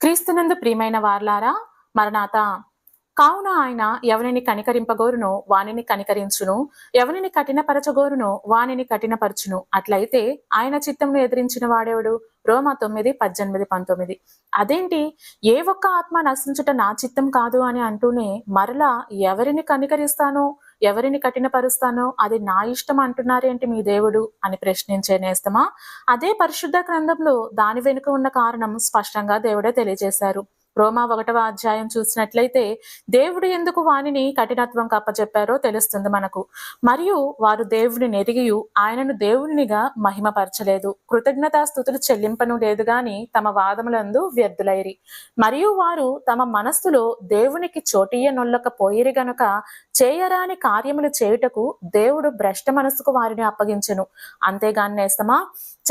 క్రీస్తునందు ప్రియమైన వార్లారా మరణాత. కావున ఆయన ఎవరిని కనికరింపగోరును వానిని కనికరించును. ఎవరిని కఠినపరచగోరును వానిని కఠినపరచును. అట్లయితే ఆయన చిత్తంను ఎదిరించిన వాడేవాడు? రోమ తొమ్మిది పద్దెనిమిది పంతొమ్మిది. అదేంటి? ఏ ఒక్క ఆత్మ నశించుట నా చిత్తం కాదు అని అంటూనే మరలా ఎవరిని కనికరిస్తానో? ఎవరిని కఠినపరుస్తానో అది నా ఇష్టం అంటున్నారేంటి మీ దేవుడు అని ప్రశ్నించే నేస్తమా? అదే పరిశుద్ధ గ్రంథంలో దాని వెనుక ఉన్న కారణం స్పష్టంగా దేవుడే తెలియజేశారు. రోమా ఒకటవ అధ్యాయం చూసినట్లయితే దేవుడు ఎందుకు వానిని కఠినత్వం కప్పచెప్పారో తెలుస్తుంది మనకు. మరియు వారు దేవుడిని నెరిగియు ఆయనను దేవునిగా మహిమపరచలేదు. కృతజ్ఞతా స్థుతులు చెల్లింపను లేదు గాని తమ వాదములందు వ్యర్థులైరి. మరియు వారు తమ మనస్సులో దేవునికి చోటీయ నొల్లకపోయిరి గనుక చేయరాని కార్యములు చేయుటకు దేవుడు భ్రష్ట మనస్సుకు వారిని అప్పగించెను. అంతేగాని నేస్తమా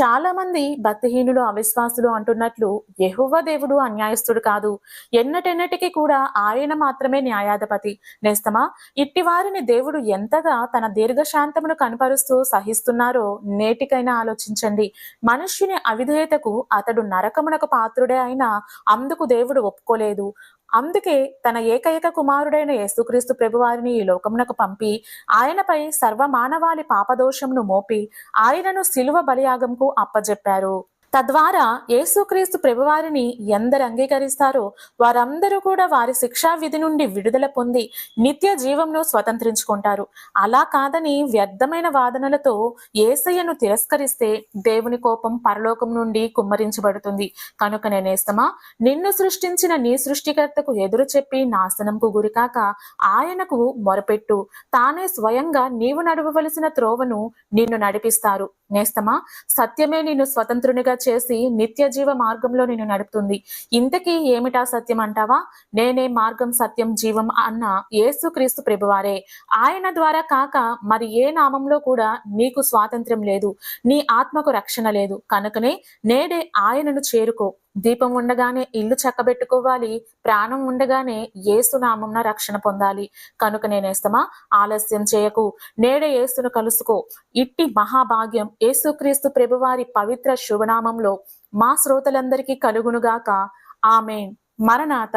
చాలా మంది భక్తిహీనులు అవిశ్వాసులు అంటున్నట్లు యహువ దేవుడు అన్యాయస్తుడు కాదు. ఎన్నటెన్నటికీ కూడా ఆయన మాత్రమే న్యాయాధిపతి. నేస్తమా ఇట్టి వారిని దేవుడు ఎంతగా తన దీర్ఘశాంతమును కనపరుస్తూ సహిస్తున్నారో నేటికైనా ఆలోచించండి. మనుష్యుని అవిధేయతకు అతడు నరకమునకు పాత్రుడే అయినా అందుకు దేవుడు ఒప్పుకోలేదు. అందుకే తన ఏకైక కుమారుడైన యేసుక్రీస్తు ప్రభువారిని ఈ లోకమునకు పంపి ఆయనపై సర్వమానవాళి పాపదోషమును మోపి ఆయనను శిలువ బలియాగంకు అప్పజెప్పారు. తద్వారా యేసుక్రీస్తు ప్రభువారిని ఎందరు అంగీకరిస్తారో వారందరూ కూడా వారి శిక్షా విధి నుండి విడుదల పొంది నిత్య జీవంను స్వతంత్రించుకుంటారు. అలా కాదని వ్యర్థమైన వాదనలతో ఏసయ్యను తిరస్కరిస్తే దేవుని కోపం పరలోకం నుండి కుమ్మరించబడుతుంది. కనుక నేనేస్తమా నిన్ను సృష్టించిన నీ సృష్టికర్తకు ఎదురు చెప్పి నాశనంకు గురికాక ఆయనకు మొరపెట్టు. తానే స్వయంగా నీవు నడవవలసిన త్రోవను నిన్ను నడిపిస్తారు. నేస్తమా? సత్యమే నిన్ను స్వతంత్రునిగా చేసి నిత్య జీవ మార్గంలో నిన్ను నడుపుతుంది. ఇంతకీ ఏమిటా సత్యం అంటావా? నేనే మార్గం సత్యం జీవం అన్న యేసుక్రీస్తు ప్రభువారే. ఆయన ద్వారా కాక మరి ఏ నామంలో కూడా నీకు స్వాతంత్ర్యం లేదు. నీ ఆత్మకు రక్షణ లేదు. కనుకనే నేడే ఆయనను చేరుకో. దీపం ఉండగానే ఇల్లు చక్కబెట్టుకోవాలి. ప్రాణం ఉండగానే ఏసునామంన రక్షణ పొందాలి. కనుక నేనేస్తమా ఆలస్యం చేయకు. నేడే యేసును కలుసుకో. ఇట్టి మహాభాగ్యం యేసుక్రీస్తు ప్రభువారి పవిత్ర శుభనామంలో మా శ్రోతలందరికీ కలుగునుగాక. ఆమె మరణాత.